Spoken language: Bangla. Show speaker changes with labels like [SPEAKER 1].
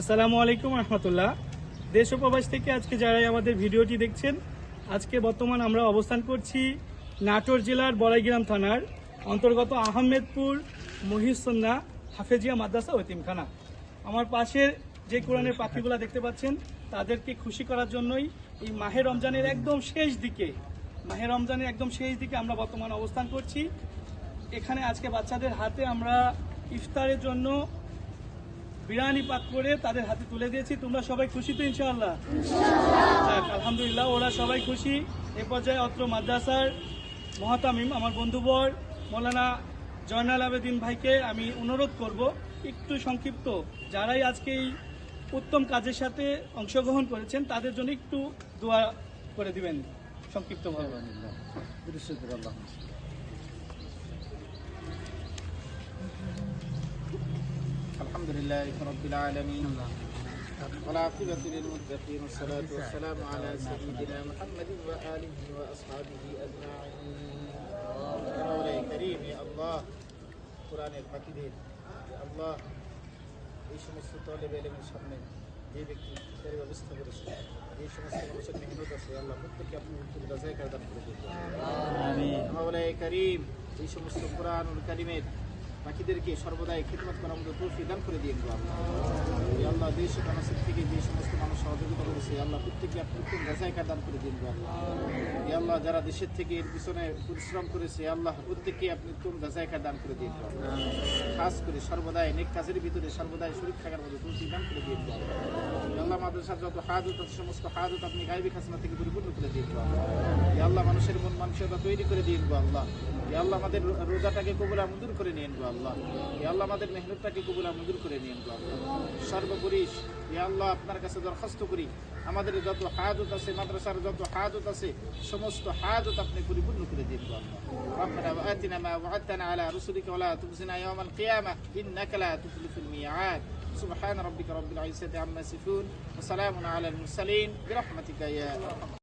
[SPEAKER 1] আসসালামু আলাইকুম রহমতুল্লাহ। দেশ ও প্রবাস থেকে আজকে যারাই আমাদের ভিডিওটি দেখছেন, আজকে বর্তমান আমরা অবস্থান করছি নাটোর জেলার বড়াইগ্রাম থানার অন্তর্গত আহমেদপুর মহিসন্না হাফেজিয়া মাদ্রাসা ও এতিমখানা। আমার পাশের যে কোরআনের পাখিগুলো দেখতে পাচ্ছেন, তাদেরকে খুশি করার জন্যই এই মাহে রমজানের একদম শেষ দিকে, মাহে রমজানের একদম শেষ দিকে আমরা বর্তমান অবস্থান করছি। এখানে আজকে বাচ্চাদের হাতে আমরা ইফতারের জন্য বিরিয়ানি পাক করে তাদের হাতে তুলে দিয়েছি। তোমরা সবাই খুশি তো, ইনশাআল্লাহ? আলহামদুলিল্লাহ, ওরা সবাই খুশি। এ পর্যায়ে অত্র মাদ্রাসার মহাতামিম আমার বন্ধুবর মৌলানা জয়নাল আবেদিন ভাইকে আমি অনুরোধ করব, একটু সংক্ষিপ্ত। যারাই আজকে এই উত্তম কাজের সাথে অংশগ্রহণ করেছেন, তাদের জন্য একটু দোয়া করে দিবেন সংক্ষিপ্ত সংক্ষিপ্তভাবে
[SPEAKER 2] الحمد لله رب العالمين والعاقبة للمتقين والصلاة والسلام على سيدنا محمد وآله وأصحابه أجمعين يا مولاي كريم يا الله কোরআনের পাখিদের ইয়া আল্লাহ এই সমস্ত তলেব এলেমের সামনে যে ব্যক্তি তার ব্যবস্থা করেছে এই সমস্ত মানুষের মেহনত আছে আল্লাহ প্রত্যেককে আপনি উত্তর রাজায় কায়দান করে দিন মাওলাই করিম এই সমস্ত কোরআনুল কারিমের পাখিদেরকে সর্বদাই খিদমত করার মতো তৌফিক দান করে দিয়ে আল্লাহ আল্লাহ দেশ মানুষের থেকে যে সমস্ত মানুষ সহযোগিতা করেছে আল্লাহ প্রত্যেককে আপনি উত্তম রাজায় কায়দান করে দিন আল্লাহ আল্লাহ যারা দেশের থেকে এর পিছনে পরিশ্রম করেছে আল্লাহ প্রত্যেককে আপনি উত্তম রাজায় দান করে দিন খাস করে সর্বদাই নেক কাজের ভিতরে সর্বদাই শরীর থাকার মতো তৌফিক দান করে দিন গো আল্লাহ মাদ্রাসার যত হাজত সমস্ত হাজত আপনি গাইবি খাসনা থেকে পরিপূর্ণ করে দিন গো আল্লাহ মানুষের মন মানসিকতা তৈরি করে দিয়ে আল্লাহ। এই আল্লাহ আমাদের রো- রোজাটাকে কবুলা মঞ্জুর করে নিন গো আল্লাহ এই আল্লাহ আমাদের মেহনতটাকে কবুলা মঞ্জুর করে নিন গো আল্লাহ সর্বোপরি এই আল্লাহ আপনার কাছে দরখাস্ত করি আমাদের যত হাজত আছে মাদ্রাসার যত হাজত আছে সমস্ত হাজত আপনি পরিপূর্ণ করে দিন গো আল্লাহ ربنا وآتنا ما وعدتنا على رسلك ولا تخزنا يوم القيامة إنك لا تخلف الميعاد سبحان ربك رب العزة عما يصفون وسلام على المرسلين برحمتك يا أرحم